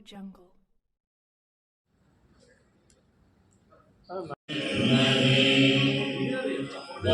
Jungle. దీపం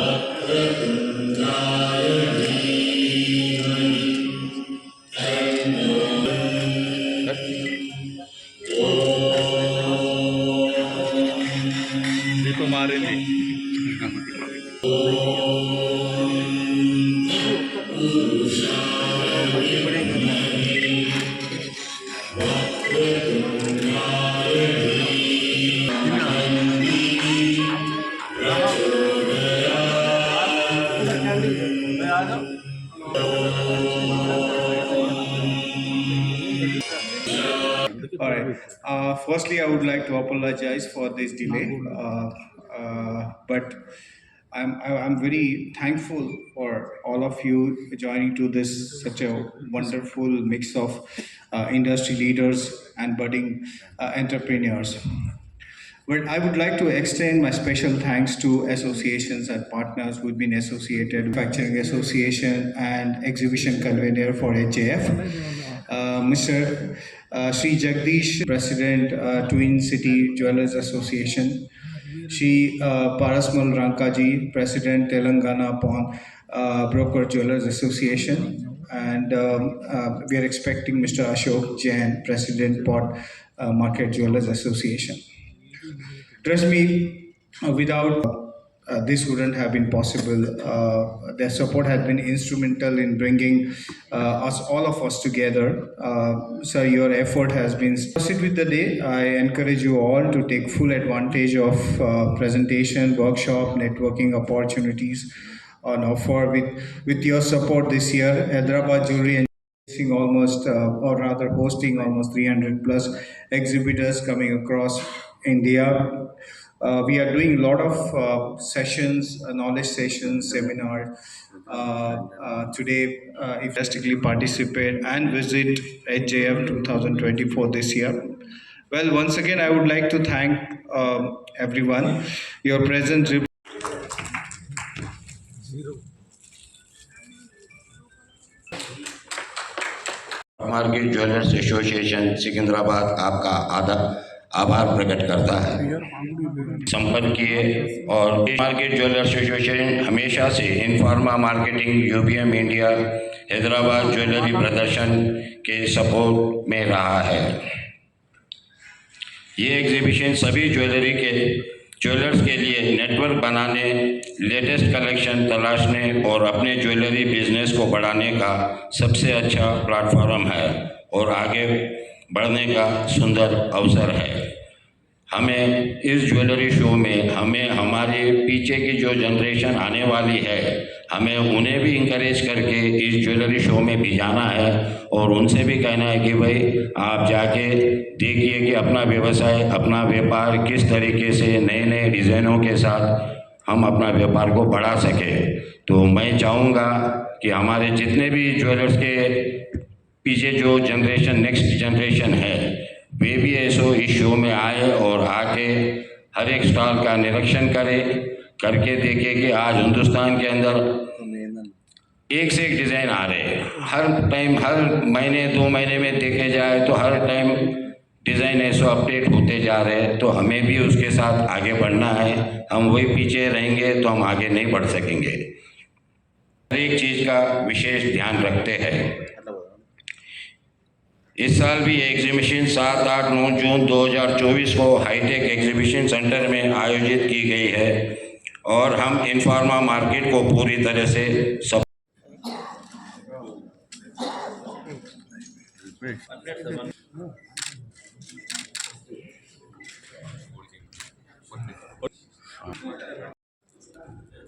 All right. Uh, firstly, I would like to apologize for this delay, uh, uh, but I'm I- I'm very thankful for all of you joining to this such a wonderful mix of uh, industry leaders and budding uh, entrepreneurs. But I would like to extend my special thanks to associations and partners who've been associated, Manufacturing Association and Exhibition Convener for HAF. Uh, Mr. Uh, Sri Jagdish, President, uh, Twin City Jewelers Association. Shri uh, Parasmal Rankaji, President, Telangana Pawn Broker Jewelers Association. And um, uh, we are expecting Mr. Ashok Jain, President, Port uh, Market Jewelers Association. Trust me, uh, without uh, this wouldn't have been possible. Uh, their support has been instrumental in bringing uh, us, all of us together. Uh, sir, your effort has been. Proceed with the day. I encourage you all to take full advantage of uh, presentation, workshop, networking opportunities on offer. With with your support this year, Hyderabad Jewelry and almost, uh, or rather hosting almost 300 plus exhibitors coming across India. Uh, we are doing a lot of uh, sessions, uh, knowledge sessions, seminars. Uh, uh, today, uh, if drastically participate and visit HJF 2024 this year. Well, once again, I would like to thank um, everyone. Your presence market jewellers association Secunderabad आपका आधा आभार प्रकट करता है। संपर्क किए और market jewellers association हमेशा से Informa marketing UBM India Hyderabad jewellery प्रदर्शन के सपोर्ट में रहा है। ये एग्जीबिशन सभी ज्वेलरी के, ज्वेलर्स के लिए नेटवर्क बनाने लेटेस्ट कलेक्शन तलाशने और अपने ज्वेलरी बिज़नेस को बढ़ाने का सबसे अच्छा प्लेटफॉर्म है और आगे बढ़ने का सुंदर अवसर है। हमें इस ज्वेलरी शो में, हमें हमारे पीछे की जो जनरेशन आने वाली है, हमें उन्हें भी इंकरेज करके इस ज्वेलरी शो में भी जाना है और उनसे भी कहना है कि भाई, आप जाके देखिए कि अपना व्यवसाय, अपना व्यापार किस तरीके से नए नए डिज़ाइनों के साथ हम अपना व्यापार को बढ़ा सकें। तो मैं चाहूँगा कि हमारे जितने भी ज्वेलर्स के पीछे जो जनरेशन नेक्स्ट जनरेशन है, वे भी ऐसो इस शो में आए और आके हर एक स्टॉल का निरीक्षण करें, करके देखें कि आज हिंदुस्तान के अंदर एक से एक डिज़ाइन आ रहे हैं। हर टाइम हर महीने, दो महीने में देखे जाए तो हर टाइम डिज़ाइन ऐसो अपडेट होते जा रहे हैं। तो हमें भी उसके साथ आगे बढ़ना है। हम वही पीछे रहेंगे तो हम आगे नहीं बढ़ सकेंगे। हर एक चीज़ का विशेष ध्यान रखते हैं। इस साल भी ये एग्जीबिशन सात आठ नौ जून 2024 को हाईटेक एग्जीबिशन सेंटर में आयोजित की गई है और हम इनफार्मा मार्केट को पूरी तरह से सब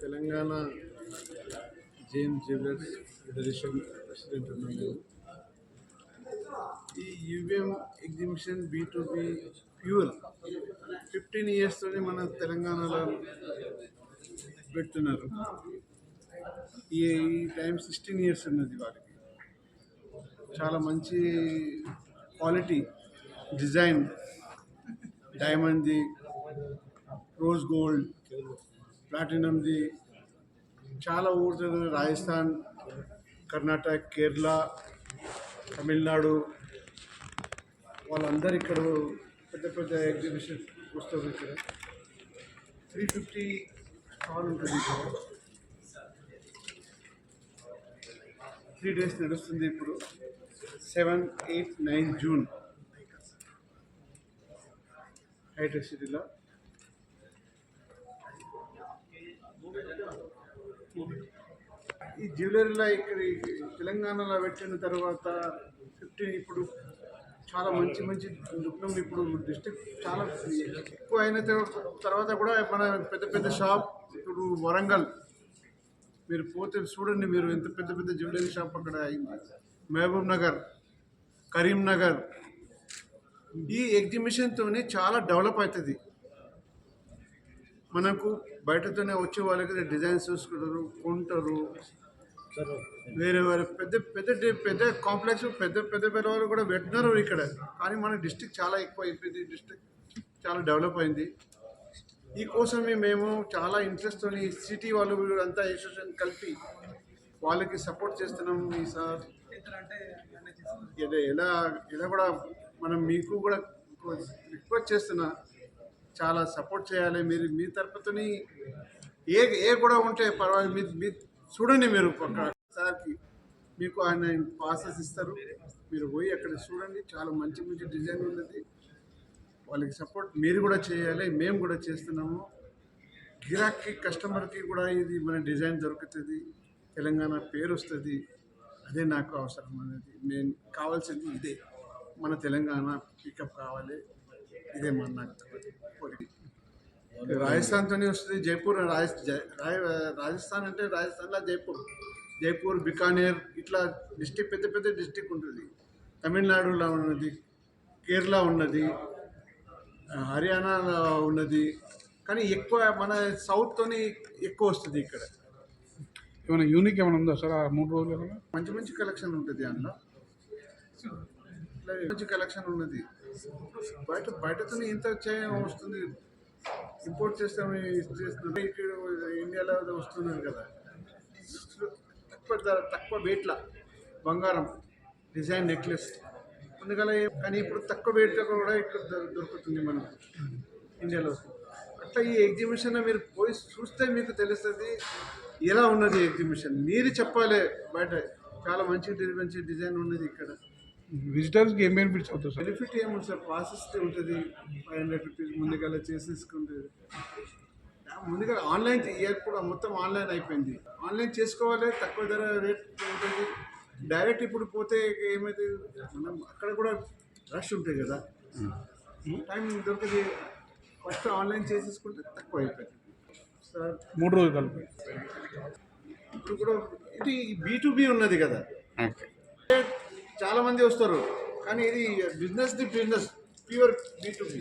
Telangana JM jewellers federation president ఉన్నాను నేను ఈ UBM exhibition B to B fuel. Fifteen ఇయర్స్తోనే మన తెలంగాణలో పెడుతున్నారు. ఈ టైం సిక్స్టీన్ ఇయర్స్ ఉన్నది వాటికి చాలా మంచి క్వాలిటీ డిజైన్ డైమండ్ది రోజ్ గోల్డ్ ప్లాటినంది చాలా ఊర్లలో రాజస్థాన్ కర్ణాటక కేరళ తమిళనాడు వాళ్ళందరూ ఇక్కడ పెద్ద పెద్ద ఎగ్జిబిషన్ వస్తారు ఇక్కడ త్రీ ఫిఫ్టీ స్టాల్ ఉంటుంది ఇక్కడ. త్రీ డేస్ నడుస్తుంది ఇప్పుడు. Seven eight nine June. Hitech సిటీలో. ఈ జ్యువెలరీలో ఇక్కడ తెలంగాణలో పెట్టిన తర్వాత ఫిఫ్టీన్ ఇప్పుడు చాలా మంచి మంచి దుఃఖం ఇప్పుడు డిస్ట్రిక్ట్ చాలా ఎక్కువ అయిన తర్వాత కూడా మన పెద్ద పెద్ద షాప్ ఇప్పుడు వరంగల్. మీరు పోతే చూడండి మీరు ఎంత పెద్ద పెద్ద జ్యువెలరీ షాప్ అక్కడ అయింది. మహబూబ్ నగర్ కరీంనగర్ ఈ ఎగ్జిబిషన్తోనే చాలా డెవలప్ అవుతుంది. మనకు బయటతోనే వచ్చే వాళ్ళకి డిజైన్స్ చూసుకుంటారు కొంటారు. వేరే వేరే పెద్ద పెద్ద పెద్ద కాంప్లెక్స్ పెద్ద పెద్ద పెద్ద వారు కూడా పెట్టినారు ఇక్కడ. కానీ మన డిస్టిక్ చాలా ఎక్కువ అయిపోయింది. డిస్టిక్ చాలా డెవలప్ అయింది. ఈ కోసమే మేము చాలా ఇంట్రెస్ట్తో సిటీ వాళ్ళు అంతా అసోసియేషన్ కలిపి వాళ్ళకి సపోర్ట్ చేస్తున్నాం ఈ సార్. ఎలా ఎలా కూడా మనం మీకు కూడా రిక్వెస్ట్ చేస్తున్నా. చాలా సపోర్ట్ చేయాలి. మీరు మీ తరపుతోని ఏ ఏ కూడా ఉంటే పర్వాలేదు. మీ చూడండి మీరు అక్కడ మీకు ఆయన పాసెస్ ఇస్తారు. మీరు పోయి అక్కడ చూడండి. చాలా మంచి మంచి డిజైన్ ఉన్నది. వాళ్ళకి సపోర్ట్ మీరు కూడా చేయాలి మేము కూడా చేస్తున్నాము. గిరాక్కి కస్టమర్కి కూడా ఇది మన డిజైన్ దొరుకుతుంది. తెలంగాణ పేరు వస్తుంది. అదే నాకు అవసరం అనేది. నేను కావాల్సింది ఇదే. మన తెలంగాణ పికప్ కావాలి. ఇదే మన నాకు కోరిక. రాజస్థాన్తోనే వస్తుంది జైపూర్ రాజస్థాన్ అంటే రాజస్థాన్లో జైపూర్. జైపూర్ బికానేర్ ఇట్లా డిస్టిక్ పెద్ద పెద్ద డిస్టిక్ ఉంటుంది. తమిళనాడులో ఉన్నది కేరళ ఉన్నది హర్యానాలో ఉన్నది. కానీ ఎక్కువ మన సౌత్తోని ఎక్కువ వస్తుంది ఇక్కడ. ఏమైనా యూనిక్ ఏమైనా ఉందా సార్? ఆ మూడు రోజులు మంచి మంచి కలెక్షన్ ఉంటుంది అందులో. ఇట్లా మంచి కలెక్షన్ ఉన్నది. బయట బయటతో ఇంత చేయ వస్తుంది. ఇంపోర్ట్ చేస్తాము చేస్తున్నారు ఇక్కడ ఇండియాలో వస్తున్నారు కదా. తక్కువ ధర తక్కువ వెయిట్ల బంగారం డిజైన్ నెక్లెస్ అందుకల కానీ ఇప్పుడు తక్కువ వెయిట్లో కూడా ఇక్కడ దొరుకుతుంది మనం ఇండియాలో. అట్లా ఈ ఎగ్జిబిషన్ మీరు పోయి చూస్తే మీకు తెలుస్తుంది ఎలా ఉన్నది ఎగ్జిబిషన్ మీరు చెప్పాలి బయట చాలా మంచి మంచి డిజైన్ ఉన్నది ఇక్కడ. విజిటర్స్కి ఏం బెనిఫిట్స్ అవుతుంది సార్ బెనిఫిట్ ఏముంది సార్ ప్రాసెస్ ఉంటుంది ఫైవ్ హండ్రెడ్ రూపీస్ ముందుగా చేసేసుకుంటుంది ముందుగా ఆన్లైన్ ఎప్పుడు మొత్తం ఆన్లైన్ అయిపోయింది. ఆన్లైన్ చేసుకోవాలి తక్కువ ధర రేట్ ఉంటుంది. డైరెక్ట్ ఇప్పుడు పోతే ఏమైతే మనం అక్కడ కూడా రష్ ఉంటాయి కదా. టైం దొరికింది ఫస్ట్ ఆన్లైన్ చేసేసుకుంటే తక్కువ అయిపోయింది సార్ మూడు రోజులు కలిపి. ఇప్పుడు కూడా ఇది బీ ఉన్నది కదా. ఓకే చాలా మంది వస్తారు. కానీ ఇది business the business pure B to B